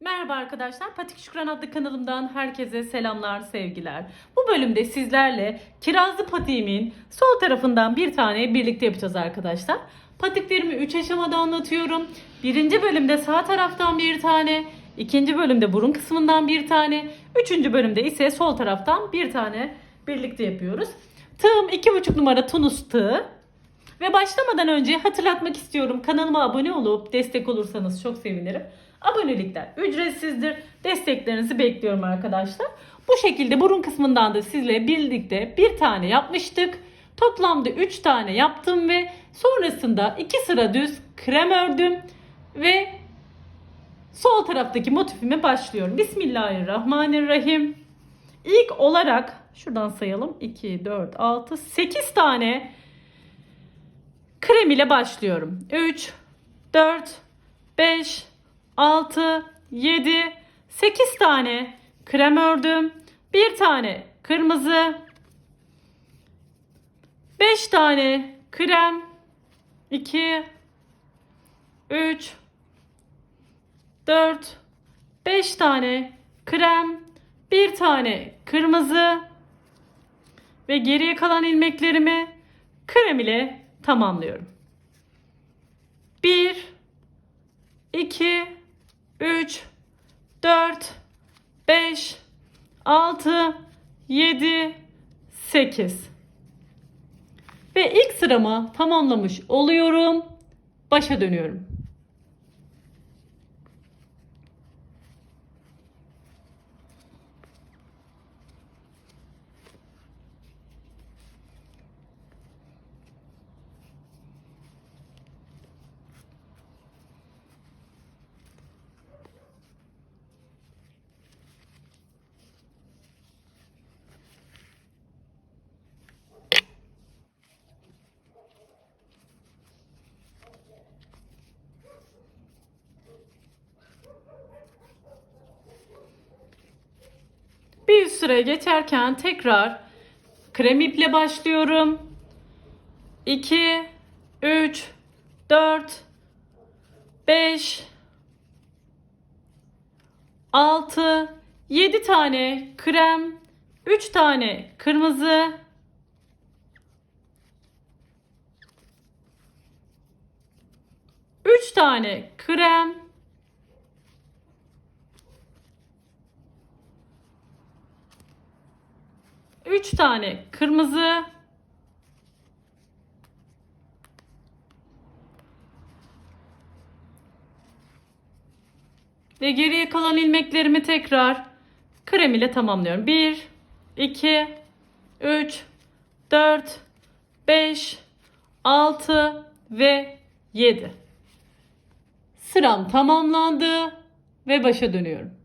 Merhaba arkadaşlar. Patik Şükran adlı kanalımdan herkese selamlar, sevgiler. Bu bölümde sizlerle kirazlı patiğimin sol tarafından bir tane birlikte yapacağız arkadaşlar. Patiklerimi 3 aşamada anlatıyorum. Birinci bölümde sağ taraftan bir tane, ikinci bölümde burun kısmından bir tane, üçüncü bölümde ise sol taraftan bir tane birlikte yapıyoruz. Tığım 2,5 numara tunus tığı. Ve başlamadan önce hatırlatmak istiyorum. Kanalıma abone olup destek olursanız çok sevinirim. Abonelikler ücretsizdir. Desteklerinizi bekliyorum arkadaşlar. Bu şekilde burun kısmından da sizle birlikte bir tane yapmıştık. Toplamda 3 tane yaptım ve sonrasında 2 sıra düz krem ördüm ve sol taraftaki motifime başlıyorum. Bismillahirrahmanirrahim. İlk olarak şuradan sayalım. 2, 4, 6, 8 tane krem ile başlıyorum. 3, 4, 5, 6, 7, 8 tane krem ördüm. Bir tane kırmızı. 5 tane krem. 2, 3, 4, 5 tane krem. Bir tane kırmızı. Ve geriye kalan ilmeklerimi krem ile tamamlıyorum. 1 2 3 4 5 6 7 8 Ve ilk sıramı tamamlamış oluyorum. Başa dönüyorum. Bir üst sıraya geçerken tekrar krem iple başlıyorum. 2 3 4 5 6 7 tane krem, 3 tane kırmızı, Üç tane krem, 3 tane kırmızı. Ve geriye kalan ilmeklerimi tekrar krem ile tamamlıyorum. 1, 2, 3, 4, 5, 6 ve 7. Sıram tamamlandı ve başa dönüyorum.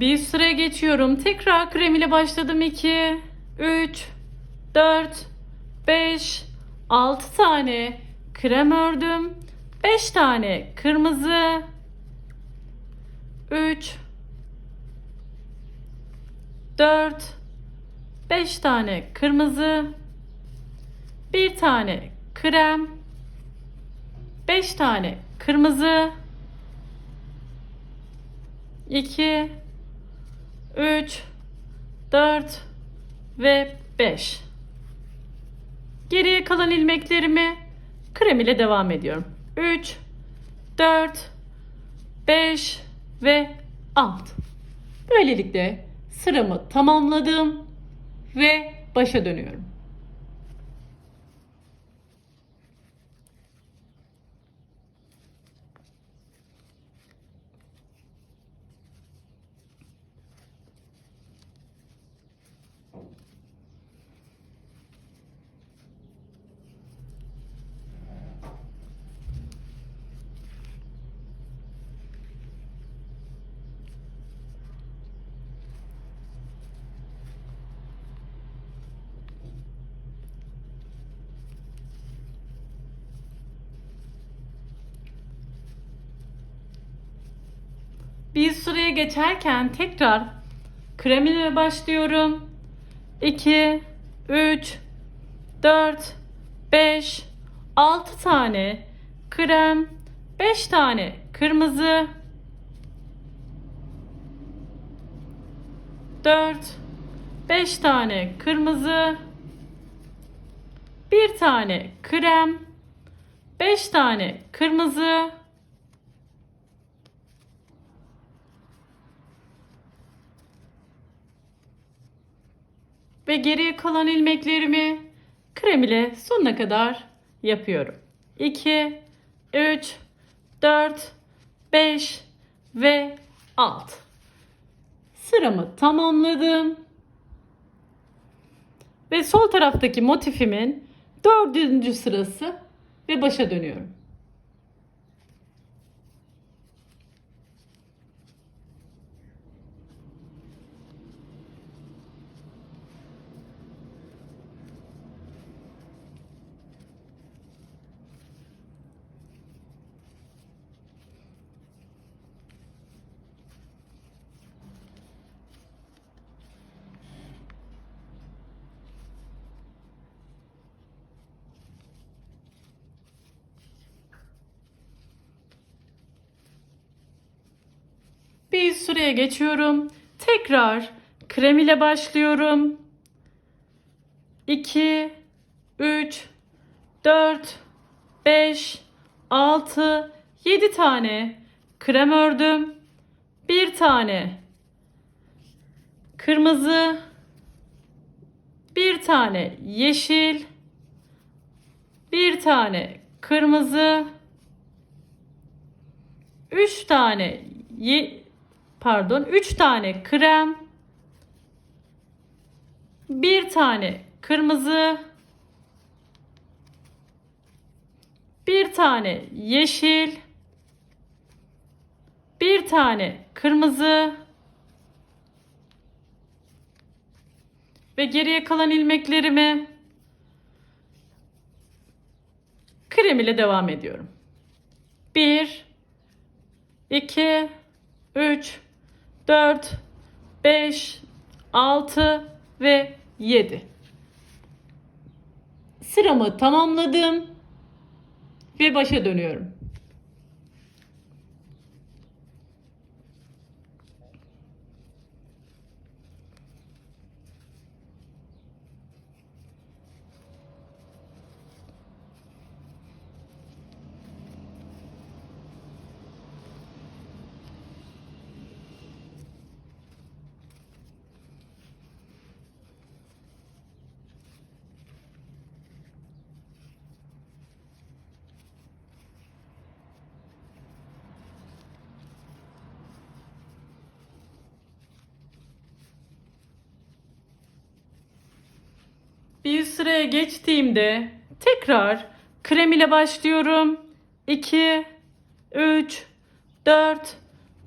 Bir sıraya geçiyorum. Tekrar krem ile başladım. 2, 3, 4, 5, 6 tane krem ördüm. 5 tane kırmızı. 3, 4, 5 tane kırmızı. Bir tane krem. 5 tane kırmızı. 2 3 4 ve 5. Geriye kalan ilmeklerimi krem ile devam ediyorum. 3 4 5 ve 6. Böylelikle sıramı tamamladım ve başa dönüyorum. Bir sıraya geçerken tekrar krem ile başlıyorum. 2, 3, 4, 5, 6 tane krem, 5 tane kırmızı, 4, 5 tane kırmızı, 1 tane krem, 5 tane kırmızı, ve geriye kalan ilmeklerimi krem ile sonuna kadar yapıyorum. 2, 3, 4, 5 ve 6. Sıramı tamamladım. Ve sol taraftaki motifimin dördüncü sırası ve başa dönüyorum. Bir sıraya geçiyorum. Tekrar krem ile başlıyorum. 2 3 4 5 6 7 tane krem ördüm. Bir tane kırmızı bir tane yeşil bir tane kırmızı üç tane ye pardon 3 tane krem, bir tane kırmızı, bir tane yeşil, bir tane kırmızı ve geriye kalan ilmeklerimi krem ile devam ediyorum. 1 2 3 4, 5, 6 ve 7. Sıramı tamamladım ve başa dönüyorum. Bir sıraya geçtiğimde tekrar krem ile başlıyorum. 2 3 4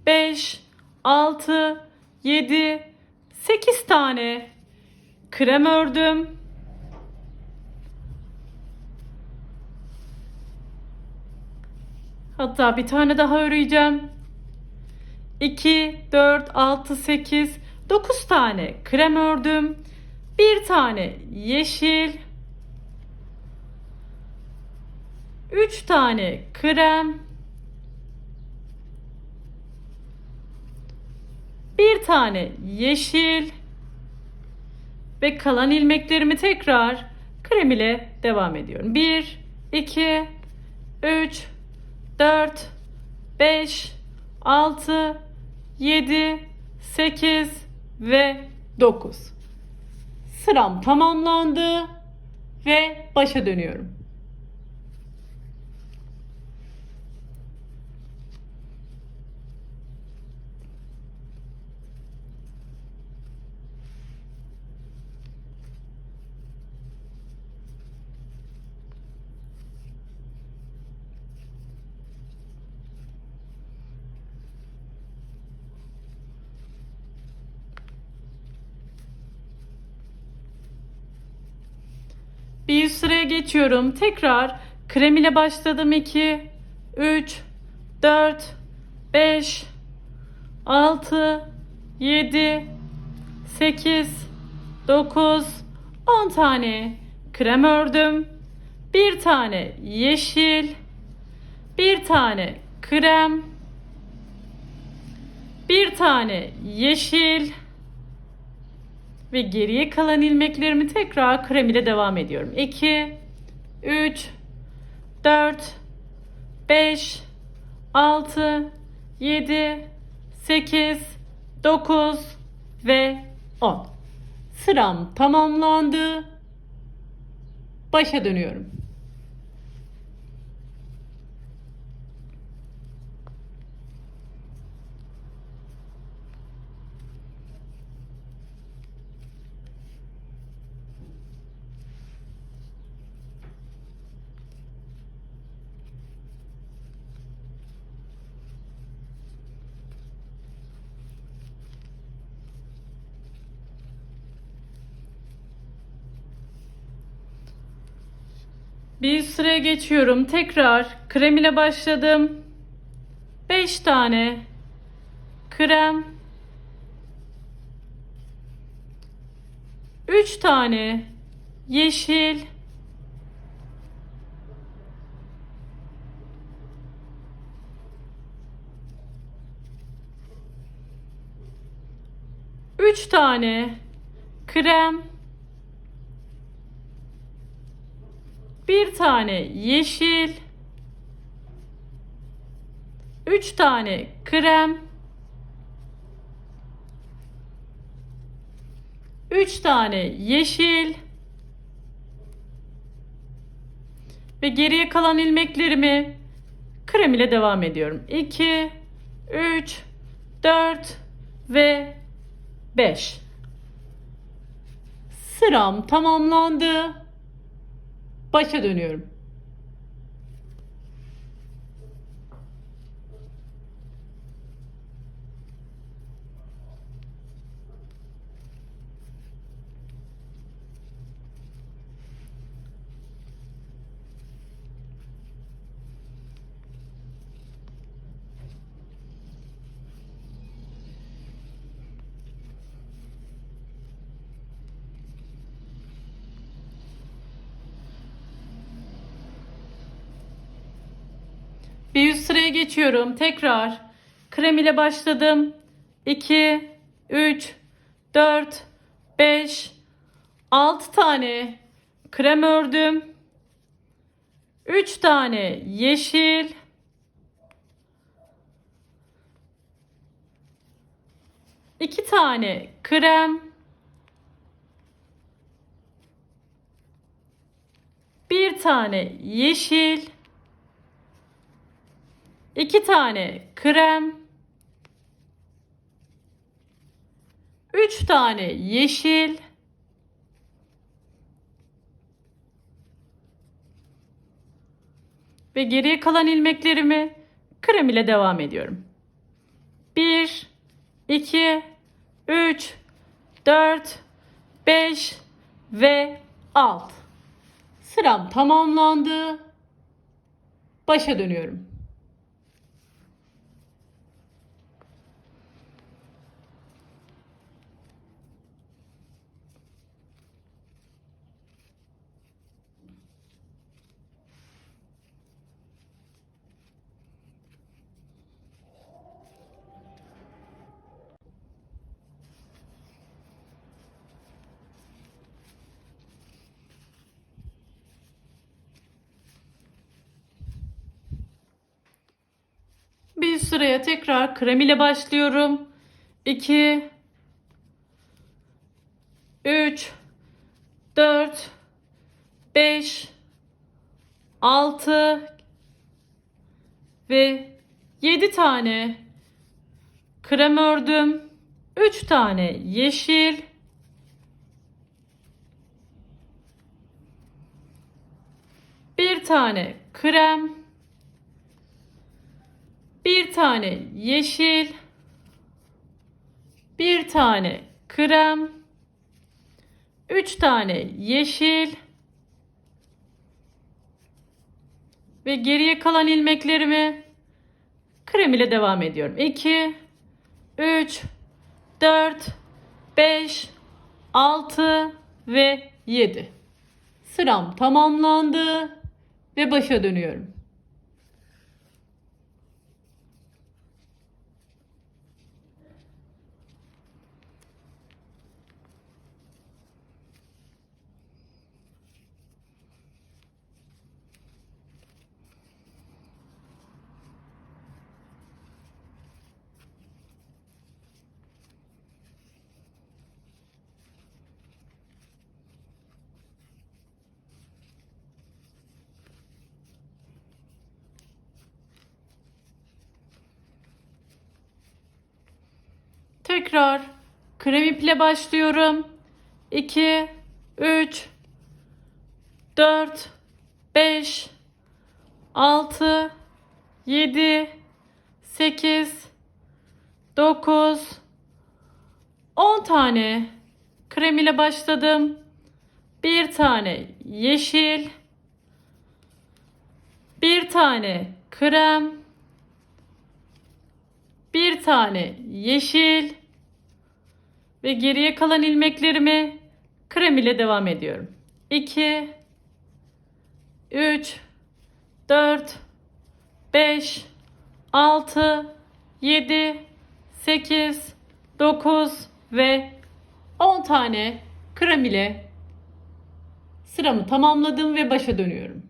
5 6 7 8 tane krem ördüm. Hatta bir tane daha öreceğim. 2 4 6 8 9 tane krem ördüm. Bir tane yeşil. Üç tane krem. Bir tane yeşil. Ve kalan ilmeklerimi tekrar krem ile devam ediyorum. 1, 2, 3, 4, 5, 6, 7, 8 ve 9. Sıram tamamlandı ve başa dönüyorum. Bir sıraya geçiyorum. Tekrar krem ile başladım. 2, 3, 4, 5, 6, 7, 8, 9, 10 tane krem ördüm. Bir tane yeşil, bir tane krem, bir tane yeşil ve geriye kalan ilmeklerimi tekrar krem ile devam ediyorum. 2, 3, 4, 5, 6, 7, 8, 9 ve 10. Sıram tamamlandı. Başa dönüyorum. Bir sıraya geçiyorum. Tekrar krem ile başladım. 5 tane krem. 3 tane yeşil. Üç tane krem. Bir tane yeşil. Üç tane krem. Üç tane yeşil. Ve geriye kalan ilmeklerimi krem ile devam ediyorum. 2, 3, 4 ve 5. Sıram tamamlandı. Başa dönüyorum. Bir üst sıraya geçiyorum. Tekrar krem ile başladım. 2, 3, 4, 5, 6 tane krem ördüm. 3 tane yeşil. iki tane krem. Bir tane yeşil. 2 tane krem, 3 tane yeşil, ve geriye kalan ilmeklerimi krem ile devam ediyorum. 1 2 3 4 5 ve 6. Sıram tamamlandı. Başa dönüyorum. Bir sıraya tekrar krem ile başlıyorum. 2 3 4 5 6 ve 7 tane krem ördüm. 3 tane yeşil bir tane krem bir tane yeşil, bir tane krem, üç tane yeşil ve geriye kalan ilmeklerimi krem ile devam ediyorum. 2, 3, 4, 5, 6 ve 7. Sıram tamamlandı ve başa dönüyorum. Tekrar krem iple başlıyorum. 2 3 4 5 6 7 8 9 10 tane krem ile başladım. Bir tane yeşil, bir tane krem, bir tane yeşil ve geriye kalan ilmeklerimi krem ile devam ediyorum. 2 3 4 5 6 7 8 9 ve 10 tane krem ile sıramı tamamladım ve başa dönüyorum.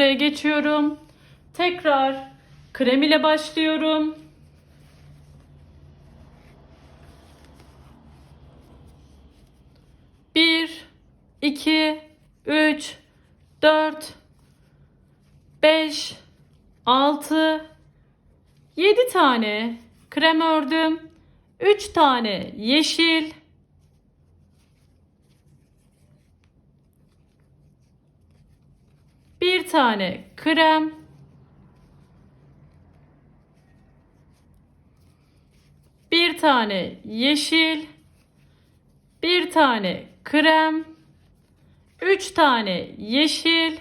Sıraya geçiyorum. Tekrar krem ile başlıyorum. Bir, iki, üç, dört, beş, altı, yedi tane krem ördüm. Üç tane yeşil, bir tane krem, bir tane yeşil, bir tane krem, üç tane yeşil,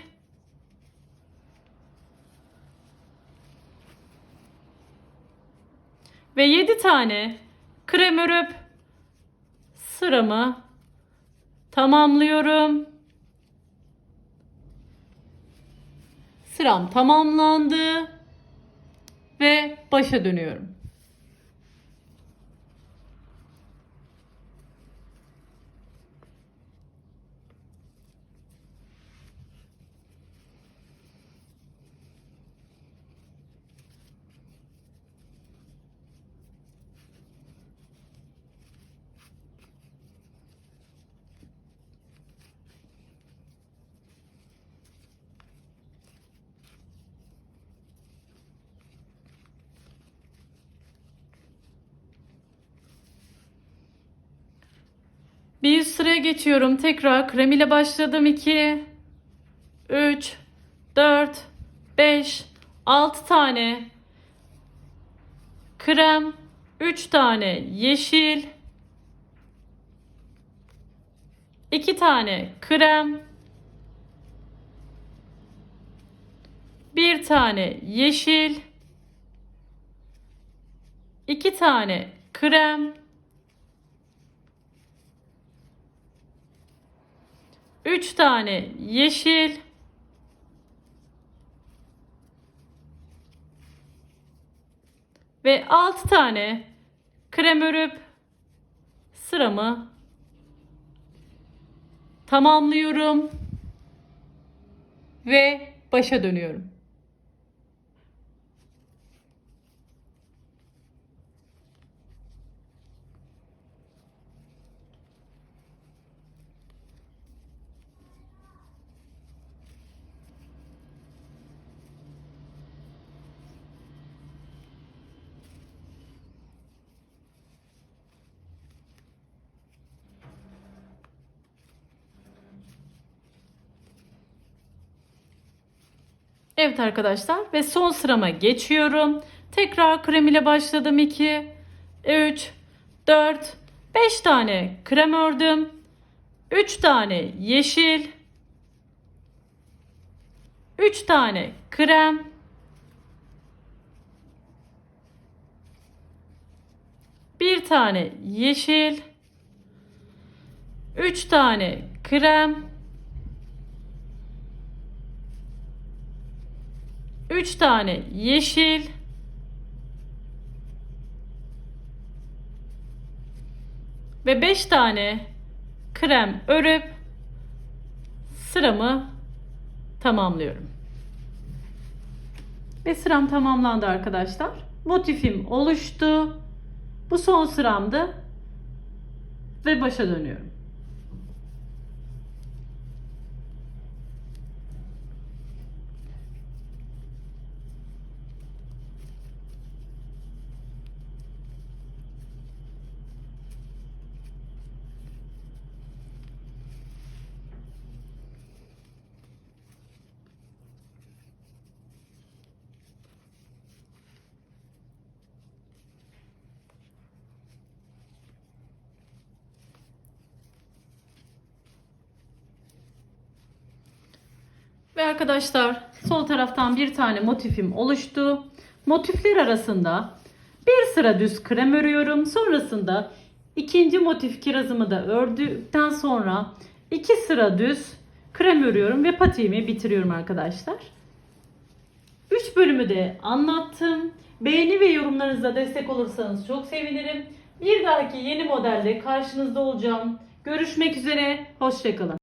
ve yedi tane krem örüp sıramı tamamlıyorum. Sıram tamamlandı ve başa dönüyorum. Bir üst sıraya geçiyorum. Tekrar krem ile başladım. 2 3 4 5 6 tane. Krem, 3 tane. Yeşil, 2 tane. Krem, 1 tane. Yeşil, 2 tane. Krem, 3 tane yeşil, ve 6 tane krem örüp sıramı tamamlıyorum ve başa dönüyorum. Evet arkadaşlar ve son sırama geçiyorum. Tekrar krem ile başladım 2, 3, 4, 5 tane krem ördüm. 3 tane yeşil. 3 tane krem. Bir tane yeşil. 3 tane krem. 3 tane yeşil. Ve 5 tane krem örüp sıramı tamamlıyorum. Ve sıram tamamlandı arkadaşlar. Motifim oluştu. Bu son sıramdı. Ve başa dönüyorum. Arkadaşlar sol taraftan bir tane motifim oluştu. Motifler arasında bir sıra düz krem örüyorum. Sonrasında ikinci motif kirazımı da ördükten sonra iki sıra düz krem örüyorum ve patiğimi bitiriyorum arkadaşlar. 3 bölümü de anlattım. Beğeni ve yorumlarınızla destek olursanız çok sevinirim. Bir dahaki yeni modelde karşınızda olacağım. Görüşmek üzere. Hoşçakalın.